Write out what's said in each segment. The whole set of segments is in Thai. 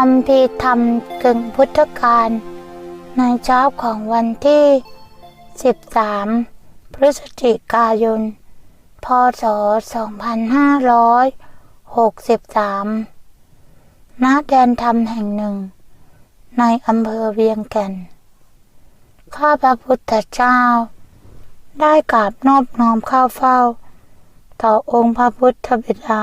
คำพีธรรมกึ่งพุทธกาลในเช้าของวันที่ 13 พฤศจิกายน พศ 2563 ณ แดนธรรมแห่งหนึ่ง ในอำเภอเวียงแก่น ข้าพระพุทธเจ้า ได้กราบนอบน้อมเข้าเฝ้า ต่อองค์พระพุทธบิดา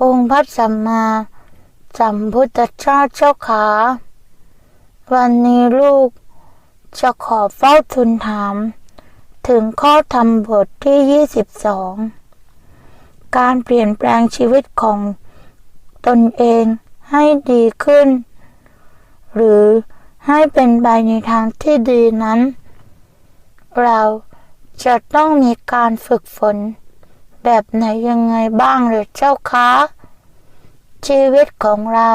องค์พระสัมมาสัมพุทธเจ้าเจ้าขา วันนี้ลูกจะขอเฝ้าทูลถาม ถึงข้อธรรมบทที่ 22 การเปลี่ยนแปลงชีวิตของตนเองให้ดีขึ้น หรือให้เป็นไปในทางที่ดีนั้น เราจะต้องมีการฝึกฝน แบบไหนยังไงบ้างหรือเจ้าคะ ชีวิตของเรา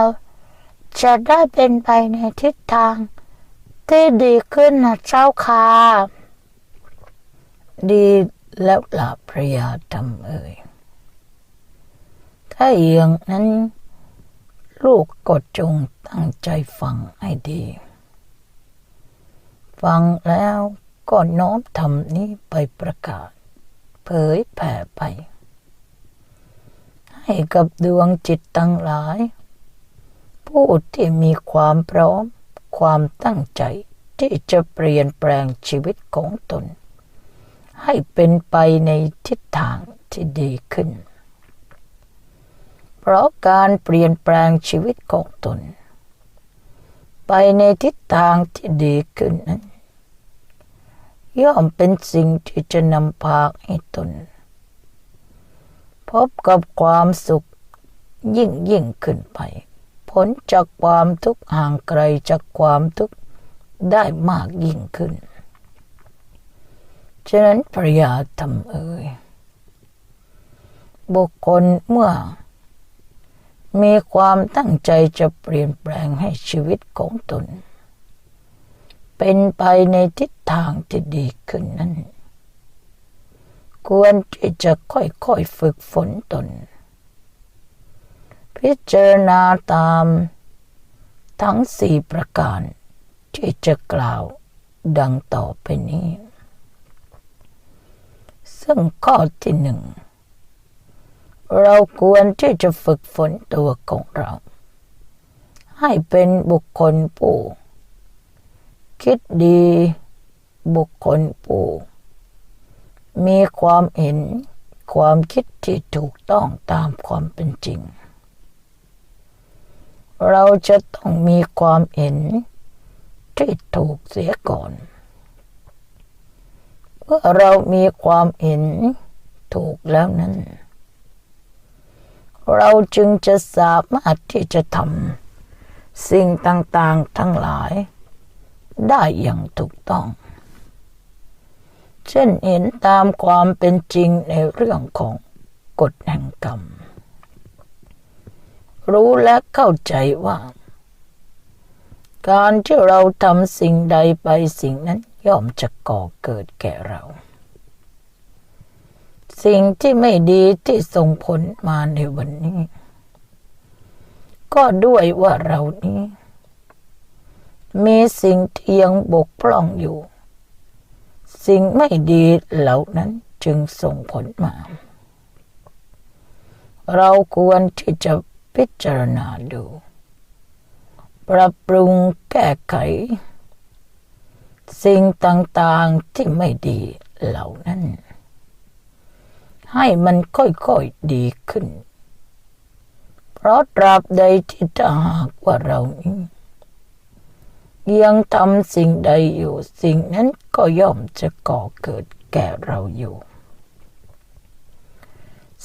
จะได้เป็นไปในทิศทาง ที่ดีขึ้นนะเจ้าค่ะดีแล้วหล่ะพระยาทำเอ่ยถ้าอย่างนั้น ลูกก็จงตั้งใจฟังให้ดี ฟังแล้วก็น้อมทำนี้ไปประกาศ เผยแผ่ไป ให้กับดวงจิตตั้งหลาย ผู้ที่มีความพร้อม ความตั้งใจที่จะเปลี่ยนแปลงชีวิตของตน ให้เป็นไปในทิศทางที่ดีขึ้น เพราะการเปลี่ยนแปลงชีวิตของตน ไปในทิศทางที่ดีขึ้นนั้น ย่อมเป็นสิ่งที่จะนำพาให้ตน พบกับความสุขยิ่งยิ่งขึ้นไปพ้นจากความทุกข์ห่างไกลจากความทุกข์ได้มากยิ่งขึ้น ฉะนั้นพระยาทำเอ่ยบุคคลเมื่อ มีความตั้งใจจะเปลี่ยนแปลงให้ชีวิตของตน เป็นไปในทิศทางที่ดีขึ้นนั้น ควรที่จะค่อยๆฝึกฝนตน พิจารณาตามทั้งสี่ประการที่จะกล่าวดังต่อไปนี้ ซึ่งข้อที่หนึ่ง เราควรที่จะฝึกฝนตัวของเรา ให้เป็นบุคคลผู้ คิดดี บุคคลผู้มีความเห็นความคิดที่ถูกต้องตามความเป็นจริง เราจะต้องมีความเห็นที่ถูกเสียก่อน เมื่อเรามีความเห็นถูกแล้วนั้น เราจึงจะสามารถที่จะทำสิ่งต่าง ๆ ทั้งหลาย ได้อย่างถูกต้อง เช่นเห็นตามความเป็นจริงในเรื่องของกฎแห่งกรรม รู้และเข้าใจว่า การที่เราทำสิ่งใดไปสิ่งนั้นย่อมจะก่อเกิดแก่เรา สิ่งที่ไม่ดีที่ส่งผลมาในวันนี้ ก็ด้วยว่าเรานี้ มีสิ่งที่ยังบกพร่องอยู่ สิ่งไม่ดีเหล่านั้นจึงส่งผลมา เราควรที่จะพิจารณาดู ปรับปรุงแก้ไข สิ่งต่างๆที่ไม่ดีเหล่านั้น ให้มันค่อยๆดีขึ้น เพราะตราบใดที่ถ้าหากว่าเรานี้ ยังทำสิ่งใดอยู่ สิ่งนั้นก็ย่อมจะก่อเกิดแก่เราอยู่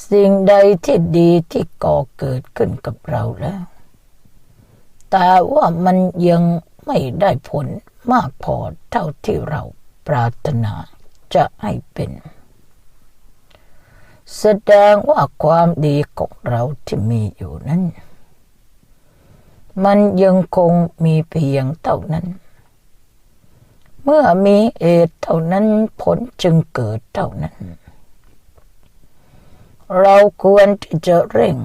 สิ่งใดที่ดีที่ก่อเกิดขึ้นกับเราแล้ว แต่ว่ามันยังไม่ได้ผลมากพอเท่าที่เราปรารถนาจะให้เป็น แสดงว่าความดีของเราที่มีอยู่นั้น มันยังคงมีเพียงเท่านั้น เมื่อมีเหตุเท่านั้นผลจึงเกิดเท่านั้น เราควรที่จะเร่ง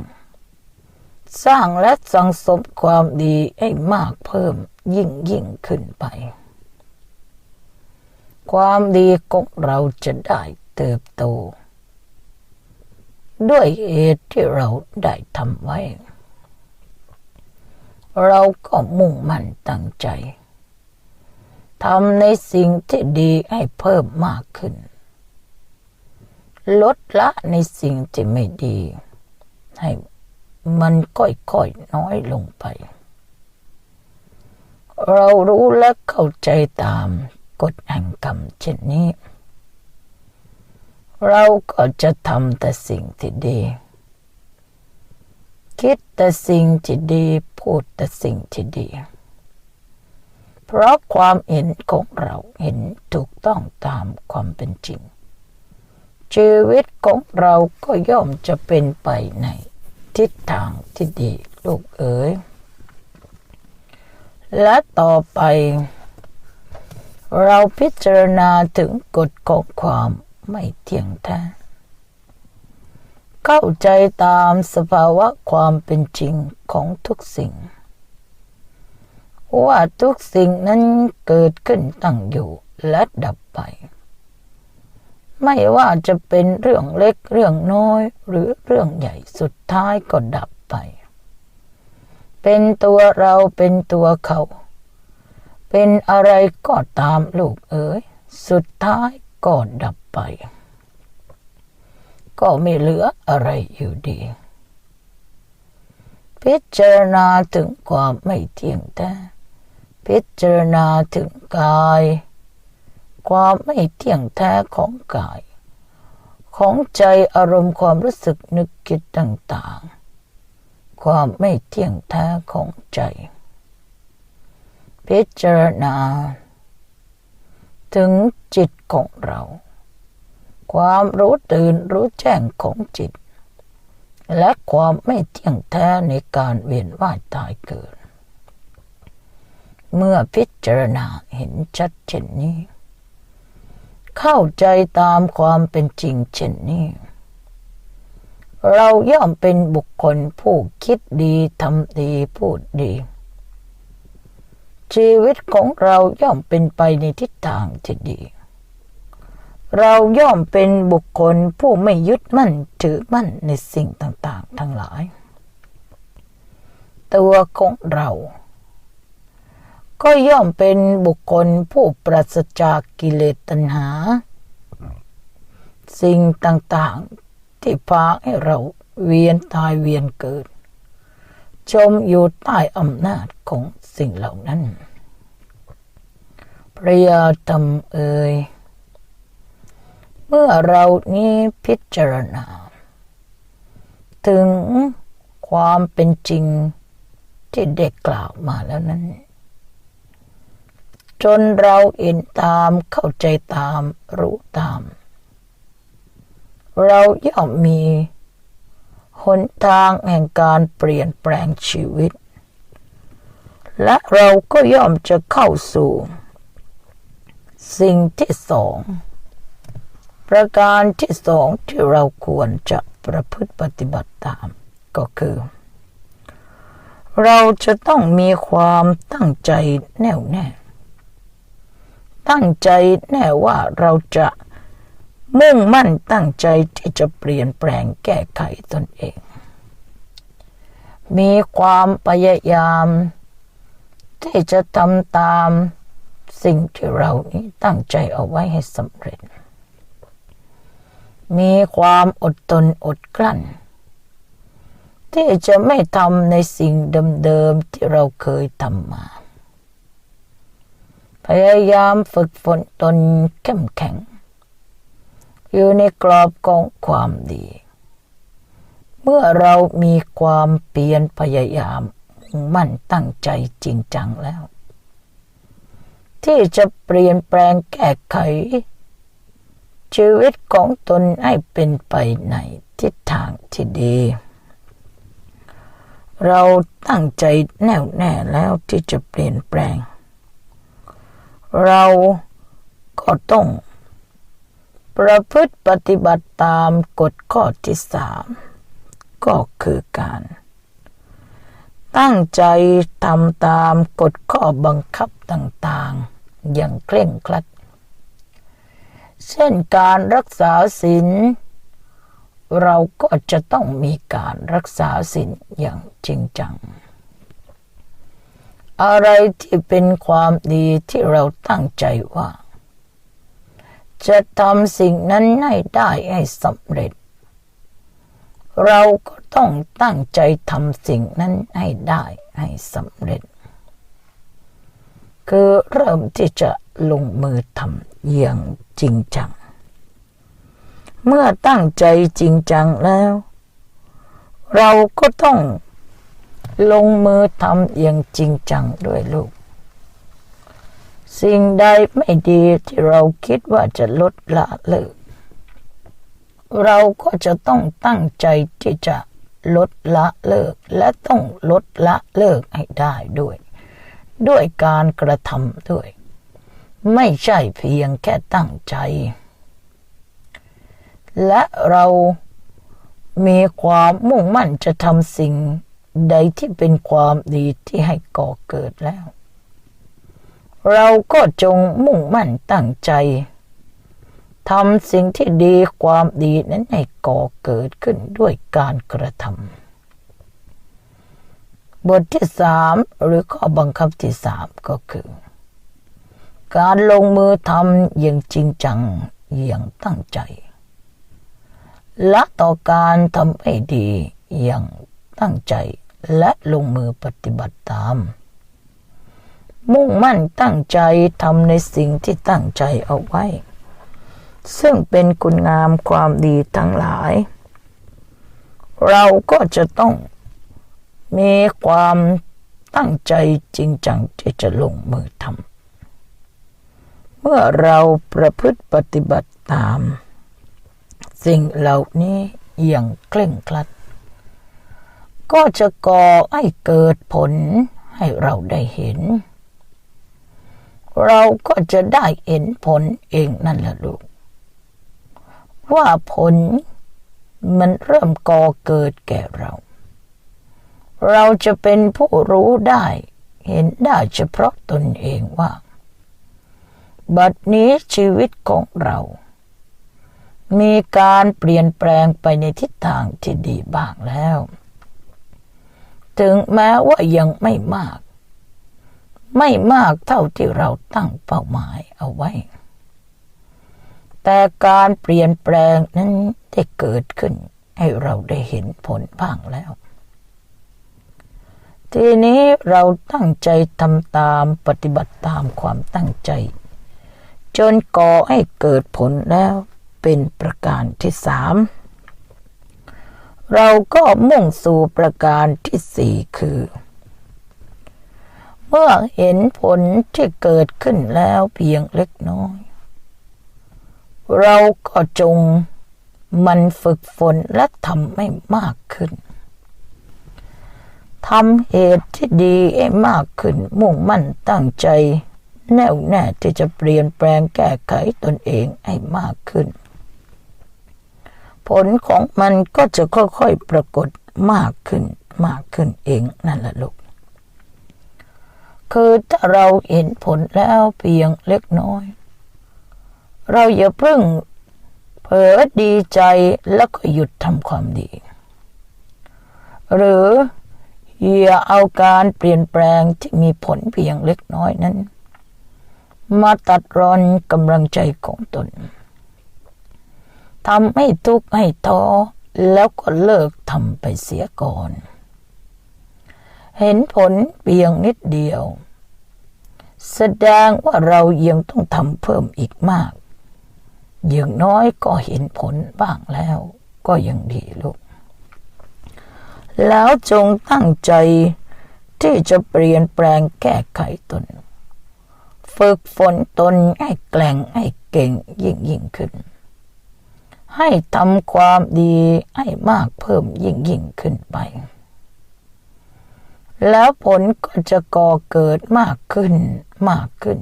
สร้างและสังสมความดีให้มากเพิ่มยิ่งยิ่งขึ้นไป ความดีของเราจะได้เติบโต ด้วยเหตุที่เราได้ทำไว้ เราก็มุ่งมั่นตั้งใจทำในสิ่งที่ดีให้เพิ่มมากขึ้น ลดละในสิ่งที่ไม่ดี ให้มันค่อยๆน้อยลงไป เรารู้และเข้าใจตามกฎแห่งกรรมเช่นนี้ เราก็จะทำแต่สิ่งที่ดี คิดแต่สิ่งที่ดี พูดแต่สิ่งที่ดี เพราะความเห็นของเราเห็นถูกต้องตามความเป็นจริง ชีวิตของเราก็ย่อมจะเป็นไปในทิศทางที่ดีลูกเอ๋ย และต่อไป เราพิจารณาถึงกฎของความไม่เที่ยงแท้ เข้าใจตามสภาวะความเป็นจริงของทุกสิ่ง ว่าทุกสิ่งนั้นเกิดขึ้นตั้งอยู่และดับไป ไม่ว่าจะเป็นเรื่องเล็กเรื่องน้อย หรือเรื่องใหญ่สุดท้ายก็ดับไป เป็นตัวเราเป็นตัวเขา เป็นอะไรก็ตามลูกเอ๋ยสุดท้ายก็ดับไป ก็ไม่เหลืออะไรอยู่ดี พิจารณาถึงความไม่เที่ยงแท้พิจารณาถึงกาย ความไม่เที่ยงแท้ของกาย ของใจอารมณ์ความรู้สึกนึกคิดต่างๆ ความไม่เที่ยงแท้ของใจ พิจารณา ถึงจิตของเรา ความรู้ตื่นรู้แจ้งของจิต และความไม่เที่ยงแท้ในการเวียนว่ายตายเกิด เมื่อพิจารณาเห็นชัดเช่นนี้ เข้าใจตามความเป็นจริงเช่นนี้ เราย่อมเป็นบุคคลผู้คิดดีทำดีพูดดีชีวิตของเราย่อมเป็นไปในทิศทางที่ดี เราย่อมเป็นบุคคลผู้ไม่ยึดมั่นถือมั่นในสิ่งต่างๆ ทั้งหลาย ตัวของเรา ก็ย่อมเป็นบุคคลผู้ปราศจากกิเลสตัณหา สิ่งต่างๆ ที่พาให้เราเวียนตายเวียนเกิด จมอยู่ใต้อำนาจของสิ่งเหล่านั้นพระยาธรรมเอ่ย เมื่อเรานี้พิจารณา ถึงความเป็นจริงที่เด็กกล่าวมาแล้วนั้น จนเราเห็นตามเข้าใจตามรู้ตาม เราย่อมมีหนทางแห่งการเปลี่ยนแปลงชีวิต และเราก็ย่อมจะเข้าสู่ สิ่งที่สอง ประการที่สองที่เราควรจะประพฤติปฏิบัติตาม ก็คือ เราจะต้องมีความตั้งใจแน่วแน่ ตั้งใจแน่ว่าเราจะมุ่งมั่นตั้งใจที่จะเปลี่ยนแปลงแก้ไขตนเอง มีความพยายาม ที่จะทำตามสิ่งที่เรานี้ตั้งใจเอาไว้ให้สำเร็จ มีความอดทนอดกลั้น ที่จะไม่ทำในสิ่งเดิมๆที่เราเคยทำมา พยายามฝึกฝนตนเข้มแข็ง อยู่ในกรอบของความดี เมื่อเรามีความเปลี่ยนพยายามมุ่งมั่นตั้งใจจริงจังแล้ว ที่จะเปลี่ยนแปลงแก้ไข ชีวิตของตนให้เป็นไปในทิศทางที่ดี เราตั้งใจแน่วแน่แล้วที่จะเปลี่ยนแปลง เราก็ต้อง ประพฤติปฏิบัติตามกฎข้อที่สามก็คือการ ตั้งใจทำตามกฎข้อบังคับต่างๆ อย่างเคร่งครัด เช่นการรักษาศีลเราก็จะต้องมีการรักษาศีลอย่างจริงจัง อะไรที่เป็นความดีที่เราตั้งใจว่า จะทำสิ่งนั้นให้ได้ให้สำเร็จ เราก็ต้องตั้งใจทำสิ่งนั้นให้ได้ให้สำเร็จ คือเริ่มที่จะลงมือทำ อย่างจริงจัง เมื่อตั้งใจจริงจังแล้ว เราก็ต้องลงมือทำอย่างจริงจังด้วยลูก สิ่งใดไม่ดีที่เราคิดว่าจะลดละเลิกเราก็จะต้องตั้งใจที่จะลดละเลิก และต้องลดละเลิกให้ได้ด้วย ด้วยการกระทำด้วย ไม่ใช่เพียงแค่ตั้งใจ และเรามีความมุ่งมั่นจะทำสิ่งใดที่เป็นความดีที่ให้ก่อเกิดแล้ว เราก็จงมุ่งมั่นตั้งใจทำสิ่งที่ดีความดีนั้นให้ก่อเกิดขึ้นด้วยการกระทำบทที่สามหรือข้อบังคับที่สามก็คือ การลงมือทำอย่างจริงจังอย่างตั้งใจละต่อการทำให้ดีอย่างตั้งใจและลงมือปฏิบัติตาม มุ่งมั่นตั้งใจทำในสิ่งที่ตั้งใจเอาไว้ ซึ่งเป็นคุณงามความดีทั้งหลาย เราก็จะต้องมีความตั้งใจจริงจังที่จะลงมือทำ เมื่อเราประพฤติปฏิบัติตาม สิ่งเหล่านี้อย่างเคร่งครัด ก็จะก่อให้เกิดผลให้เราได้เห็น เราก็จะได้เห็นผลเองนั่นแหละลูก ว่าผลมันเริ่มก่อเกิดแก่เรา เราจะเป็นผู้รู้ได้ เห็นได้เฉพาะตนเองว่า บัดนี้ชีวิตของเรา มีการเปลี่ยนแปลงไปในทิศทางที่ดีบ้างแล้ว ถึงแม้ว่ายังไม่มาก ไม่มากเท่าที่เราตั้งเป้าหมายเอาไว้ แต่การเปลี่ยนแปลงนั้นได้เกิดขึ้นให้เราได้เห็นผลบ้างแล้ว ทีนี้เราตั้งใจทำตามปฏิบัติตามความตั้งใจ จนก่อให้เกิดผลแล้วเป็นประการที่สามเราก็มุ่งสู่ประการที่สี่คือ เมื่อเห็นผลที่เกิดขึ้นแล้วเพียงเล็กน้อย เราก็จงมันฝึกฝนและทำให้มากขึ้นทำเหตุที่ดีให้มากขึ้นมุ่งมั่นตั้งใจ แน่วแน่ที่จะเปลี่ยนแปลงแก้ไขตนเองให้มากขึ้น ผลของมันก็จะค่อยๆปรากฏมากขึ้นมากขึ้นเองนั่นแหละลูก คือถ้าเราเห็นผลแล้วเพียงเล็กน้อย เราอย่าเพิ่งเผลอดีใจแล้วก็หยุดทำความดี หรืออย่าเอาการเปลี่ยนแปลงที่มีผลเพียงเล็กน้อยนั้น มาตัดรอนกำลังใจของตนทำให้ทุกข์ให้ท้อแล้วก็เลิกทำไปเสียก่อน เห็นผลเพียงนิดเดียว แสดงว่าเรายังต้องทำเพิ่มอีกมาก อย่างน้อยก็เห็นผลบ้างแล้วก็ยังดีลูก แล้วจงตั้งใจที่จะเปลี่ยนแปลงแก้ไขตน ฝึกฝนตนให้แกล่งให้เก่งยิ่งยิ่งขึ้น ให้ทำความดีให้มากเพิ่มยิ่งยิ่งขึ้นไป แล้วผลก็จะก่อเกิดมากขึ้นมากขึ้น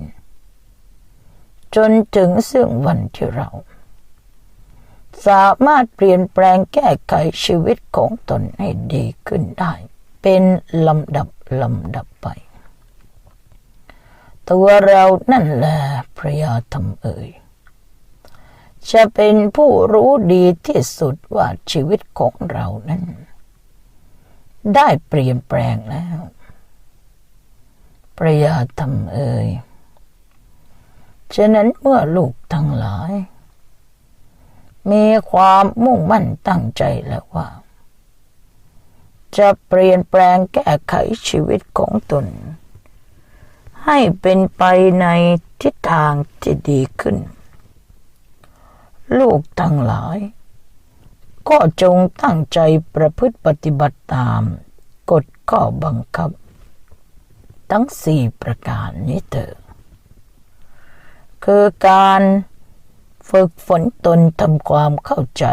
จนถึงซึ่งวันที่เรา สามารถเปลี่ยนแปลงแก้ไขชีวิตของตนให้ดีขึ้นได้ เป็นลำดับลำดับไป ตัวเรานั่นแหละพระยาธรรมเอ่ยจะเป็นผู้รู้ดีที่สุดว่าชีวิตของเรานั้น ได้เปลี่ยนแปลงแล้วพระยาธรรมเอ่ยฉะนั้นเมื่อลูกทั้งหลาย มีความมุ่งมั่นตั้งใจแล้วว่า จะเปลี่ยนแปลงแก้ไขชีวิตของตน ให้เป็นไปในทิศทางที่ดีขึ้น ลูกทั้งหลาย ก็จงตั้งใจประพฤติปฏิบัติตามกฎข้อบังคับ ทั้งสี่ประการนี้เถอะคือการฝึกฝนตนทำความเข้าใจ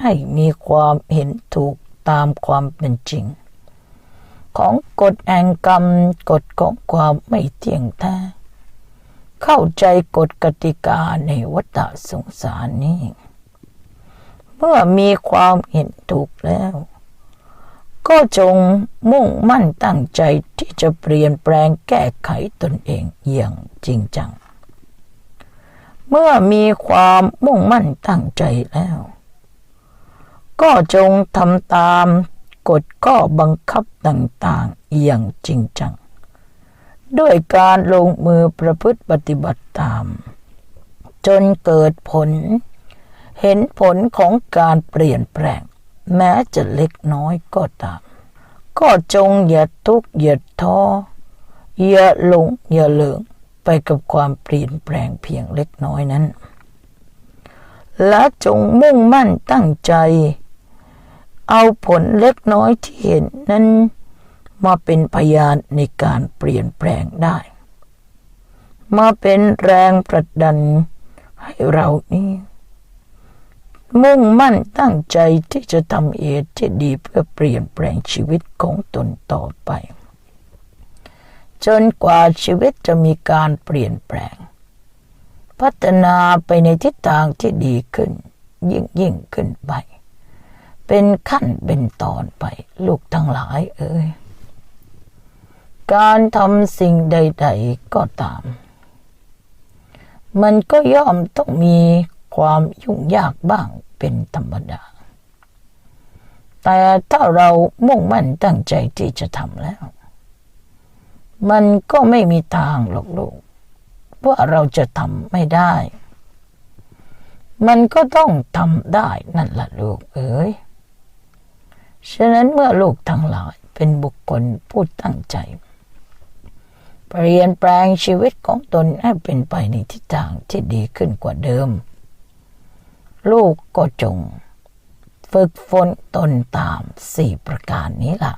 ให้มีความเห็นถูกตามความเป็นจริง ของกฎแห่งกรรมกฎของความไม่เที่ยงแท้เข้าใจกฎกติกาในวัฏสงสารนี้ เมื่อมีความเห็นถูกแล้ว ก็จงมุ่งมั่นตั้งใจที่จะเปลี่ยนแปลงแก้ไขตนเองอย่างจริงจัง เมื่อมีความมุ่งมั่นตั้งใจแล้ว ก็จงทำตาม กฎข้อบังคับต่างๆ อย่างจริงจัง ด้วยการลงมือประพฤติปฏิบัติตาม จนเกิดผล เห็นผลของการเปลี่ยนแปลง แม้จะเล็กน้อยก็ตาม ก็จงอย่าทุกข์อย่าท้ออย่าหลงอย่าเหลิงไปกับความเปลี่ยนแปลงเพียงเล็กน้อยนั้น และจงมุ่งมั่นตั้งใจ เอาผลเล็กน้อยที่เห็นนั้นมาเป็นพยานในการเปลี่ยนแปลงได้ มาเป็นแรงประดันให้เรานี้มุ่งมั่นตั้งใจที่จะทำเอตที่ดีเพื่อเปลี่ยนแปลงชีวิตของตนต่อไป จนกว่าชีวิตจะมีการเปลี่ยนแปลง พัฒนาไปในทิศทางที่ดีขึ้น ยิ่งยิ่งขึ้นไป เป็นขั้นเป็นตอนไป ลูกทั้งหลายเอ่ยการทำสิ่งใด ๆ ก็ตาม มันก็ย่อมต้องมีความยุ่งยากบ้างเป็นธรรมดา แต่ถ้าเรามุ่งมั่นตั้งใจที่จะทำแล้ว มันก็ไม่มีทางหรอกลูกว่าเราจะทำไม่ได้ มันก็ต้องทำได้นั่นแหละลูกเอ๋ย ฉะนั้นเมื่อลูกทั้งหลายเป็นบุคคลผู้ตั้งใจเปลี่ยนแปลงชีวิตของตนให้เป็นไปในทิศทางที่ดีขึ้นกว่าเดิม ลูกก็จง ฝึกฝนตนตามสี่ประการนี้ล่ะ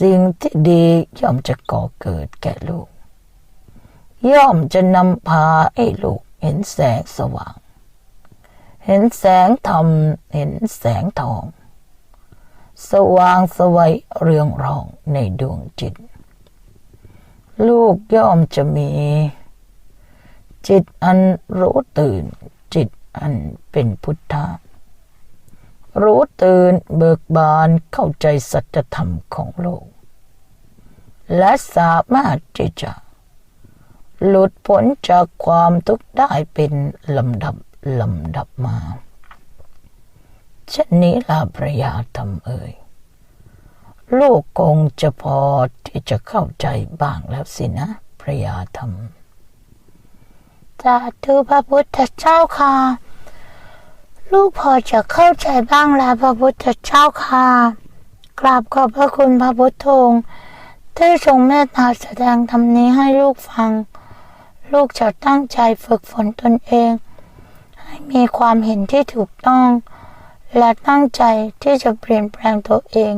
สิ่งที่ดีย่อมจะก่อเกิดแก่ลูก ย่อมจะนำพาให้ลูกเห็นแสงสว่าง เห็นแสงธรรม เห็นแสงทอง สว่างสวัยเรืองรองในดวงจิต ลูกย่อมจะมี จิตอันรู้ตื่น จิตอันเป็นพุทธะรู้ตื่นเบิกบานเข้าใจสัจธรรมของโลก และสามารถที่จะ หลุดพ้นจากความทุกข์ได้เป็นลำดับลำดับมา ช่นนี้ลาพระยาธรรมเอ่ย ลูกคงจะพอที่จะเข้าใจบ้างแล้วสินะพระยาธรรมสาธุพระพุทธเจ้าค่ะ ลูกพอจะเข้าใจบ้างแล้วพระพุทธเจ้าค่ะ กราบขอบพระคุณพระพุทธองค์ที่ทรงเมตตาแสดงธรรมนี้ให้ลูกฟัง ลูกจะตั้งใจฝึกฝนตนเอง ให้มีความเห็นที่ถูกต้อง และตั้งใจที่จะเปลี่ยนแปลงตัวเอง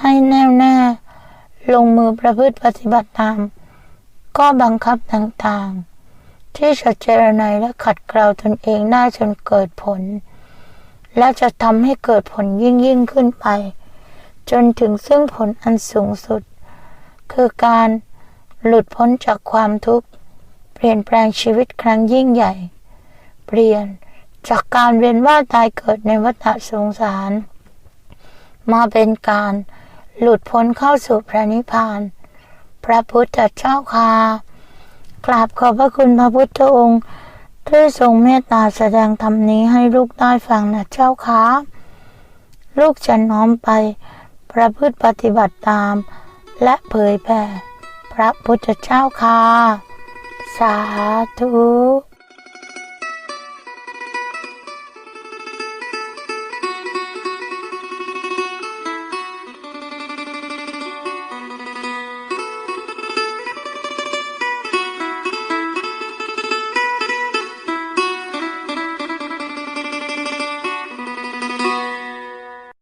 ให้แน่วแน่ ลงมือประพฤติปฏิบัติตาม ก็บังคับต่างๆ ที่จะเจรไนและขัดเกลาตนเองได้จนเกิดผล และจะทำให้เกิดผลยิ่งยิ่งขึ้นไป จนถึงซึ่งผลอันสูงสุด คือการหลุดพ้นจากความทุกข์ เปลี่ยนแปลงชีวิตครั้งยิ่งใหญ่ เปลี่ยน จากการเวียนว่ายตายเกิดในวัฏสงสาร มาเป็นการหลุดพ้นเข้าสู่พระนิพพาน พระพุทธเจ้าค่ะกราบขอบพระคุณพระพุทธองค์ที่ทรงเมตตาแสดงธรรมนี้ให้ลูกได้ฟังนะเจ้าค่ะลูกจะน้อมไปประพฤติปฏิบัติตาม และเผยแผ่พระพุทธเจ้าค่ะ สาธุ